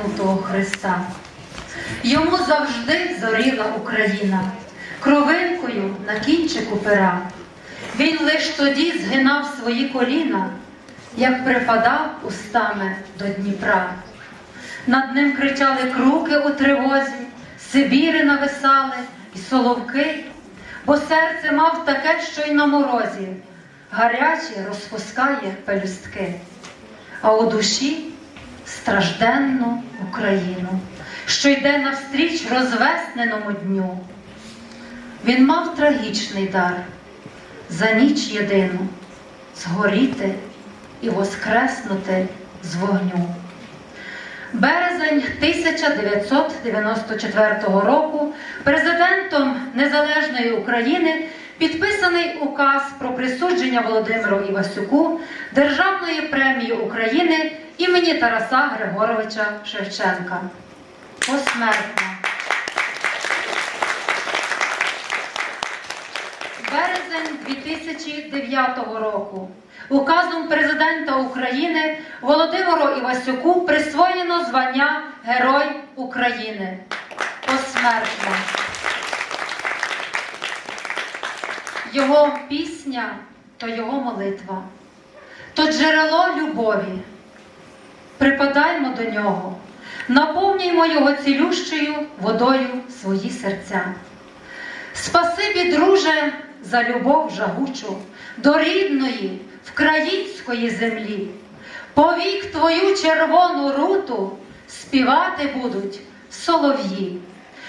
воскреснутого Христа. Йому завжди зоріла Україна, кровинкою на кінчику пера. Він лиш тоді згинав свої коліна, як припадав устами до Дніпра. Над ним кричали круки у тривозі, Сибіри нависали і соловки, бо серце мав таке, що й на морозі, гаряче розпускає пелюстки, а у душі стражденну Україну, що йде навстріч розвесненому дню. Він мав трагічний дар за ніч єдину згоріти і воскреснути з вогню. Березень 1994 року президентом Незалежної України підписаний указ про присудження Володимиру Івасюку Державної премії України імені Тараса Григоровича Шевченка. Посмертно. Березень 2009 року указом президента України Володимиру Івасюку присвоєно звання Герой України. Посмертно. Його пісня то його молитва, то джерело любові. Припадаймо до нього, наповнюємо його цілющою водою свої серця. Спасибі, друже, за любов жагучу до рідної вкраїнської землі. Повік твою червону руту співати будуть солов'ї.